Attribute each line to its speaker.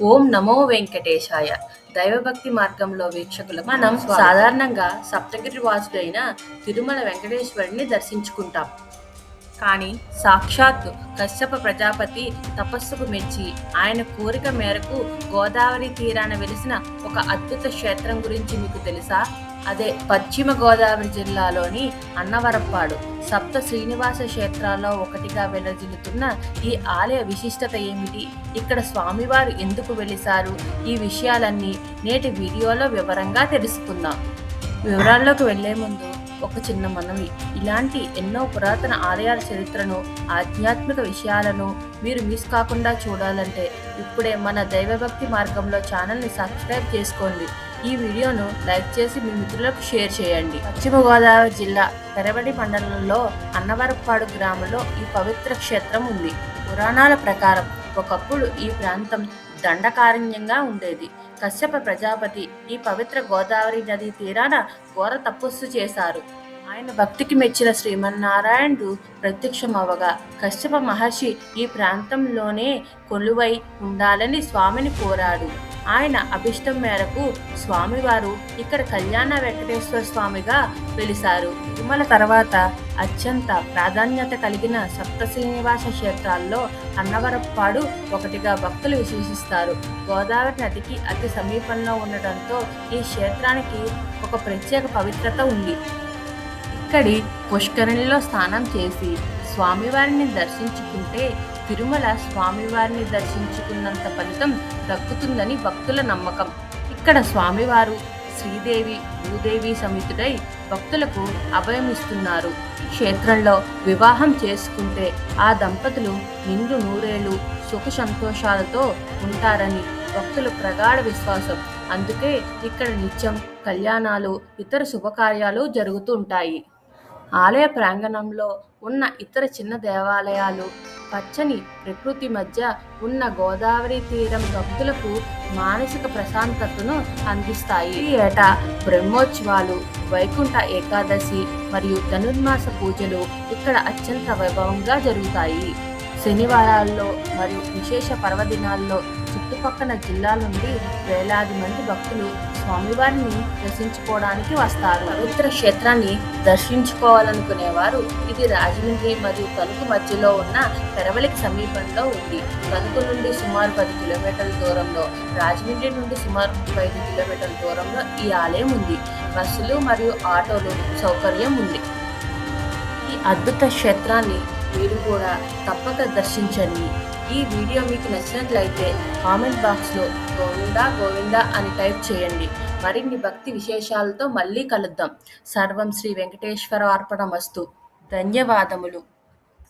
Speaker 1: ఓం నమో వెంకటేశాయ. దైవభక్తి మార్గంలో వీక్షకులు మనం సాధారణంగా సప్తగిరి వాసుడైన తిరుమల వెంకటేశ్వరుని దర్శించుకుంటాం. కానీ సాక్షాత్తు కశ్యప ప్రజాపతి తపస్సుకు మెచ్చి ఆయన కోరిక మేరకు గోదావరి తీరాన వెలిసిన ఒక అద్భుత క్షేత్రం గురించి మీకు తెలుసా? అదే పశ్చిమ గోదావరి జిల్లాలోని అన్నవరప్పాడు సప్త శ్రీనివాస క్షేత్రాల్లో ఒకటిగా వెలజిల్లుతున్న ఈ ఆలయ విశిష్టత ఏమిటి? ఇక్కడ స్వామివారు ఎందుకు వెలిశారు? ఈ విషయాలన్నీ నేటి వీడియోలో వివరంగా తెలుసుకుందాం. వివరాల్లోకి వెళ్ళే ముందు ఒక చిన్న మనవి ఇలాంటి ఎన్నో పురాతన ఆలయాల చరిత్రను ఆధ్యాత్మిక విషయాలను మీరు మిస్ కాకుండా చూడాలంటే ఇప్పుడే మన దైవభక్తి మార్గంలో ఛానల్ని సబ్స్క్రైబ్ చేసుకోండి. ఈ వీడియోను లైక్ చేసి మీ మిత్రులకు షేర్ చేయండి. పశ్చిమ గోదావరి జిల్లా పెరవడి మండలంలో అన్నవరపాడు గ్రామంలో ఈ పవిత్ర క్షేత్రం ఉంది. పురాణాల ప్రకారం ఒకప్పుడు ఈ ప్రాంతం దండకారణ్యంగా ఉండేది. కశ్యప ప్రజాపతి ఈ పవిత్ర గోదావరి నది తీరాన ఘోర తపస్సు చేశారు. ఆయన భక్తికి మెచ్చిన శ్రీమన్నారాయణుడు ప్రత్యక్షమవగా కశ్యప మహర్షి ఈ ప్రాంతంలోనే కొలువై ఉండాలని స్వామిని కోరాడు. ఆయన అభిష్టం మేరకు స్వామివారు ఇక్కడ కళ్యాణ వెంకటేశ్వర స్వామిగా వెలిశారు తిరుమల తర్వాత అత్యంత ప్రాధాన్యత కలిగిన సప్త శ్రీనివాస క్షేత్రాల్లో అన్నవరప్పాడు ఒకటిగా భక్తులు విశ్వసిస్తారు గోదావరి నదికి అతి సమీపంలో ఉండటంతో ఈ క్షేత్రానికి ఒక ప్రత్యేక పవిత్రత ఉంది. ఇక్కడి పుష్కరిణిలో స్నానం చేసి స్వామివారిని దర్శించుకుంటే తిరుమల స్వామివారిని దర్శించుకున్నంత ఫలితం దక్కుతుందని భక్తుల నమ్మకం. ఇక్కడ స్వామివారు శ్రీదేవి భూదేవి సమితుడై భక్తులకు అభయమిస్తున్నారు. క్షేత్రంలో వివాహం చేసుకుంటే ఆ దంపతులు నిండు నూరేళ్ళు సుఖ సంతోషాలతో ఉంటారని భక్తుల ప్రగాఢ విశ్వాసం. అందుకే ఇక్కడ నిత్యం కళ్యాణాలు ఇతర శుభకార్యాలు జరుగుతూ ఉంటాయి. ఆలయ ప్రాంగణంలో ఉన్న ఇతర చిన్న దేవాలయాలు పచ్చని ప్రకృతి మధ్య ఉన్న గోదావరి తీరం భక్తులకు మానసిక ప్రశాంతతను అందిస్తాయి. ఈ ఏటా బ్రహ్మోత్సవాలు వైకుంఠ ఏకాదశి మరియు ధనుర్మాస పూజలు ఇక్కడ అత్యంత వైభవంగా జరుగుతాయి. శనివారాల్లో మరియు విశేష పర్వదినాల్లో చుట్టుపక్కల జిల్లాల నుండి వేలాది మంది భక్తులు స్వామివారిని దర్శించుకోవడానికి వస్తారు. పవిత్ర క్షేత్రాన్ని దర్శించుకోవాలనుకునేవారు ఇది రాజమండ్రి మరియు తణుకు మధ్యలో ఉన్న పెరవలికి సమీపంలో ఉంది. తణుకు నుండి సుమారు పది కిలోమీటర్ల దూరంలో రాజమండ్రి నుండి సుమారు ముప్పై ఐదు కిలోమీటర్ల దూరంలో ఈ ఆలయం ఉంది. బస్సులు మరియు ఆటోలు సౌకర్యం ఉంది. ఈ అద్భుత క్షేత్రాన్ని మీరు కూడా తప్పక దర్శించండి. ఈ వీడియో మీకు నచ్చినట్లయితే కామెంట్ బాక్స్లో గోవిందా గోవిందా అని టైప్ చేయండి. మరిన్ని భక్తి విశేషాలతో మళ్ళీ కలుద్దాం. సర్వం శ్రీ వెంకటేశ్వర అర్పణమస్తు. ధన్యవాదములు.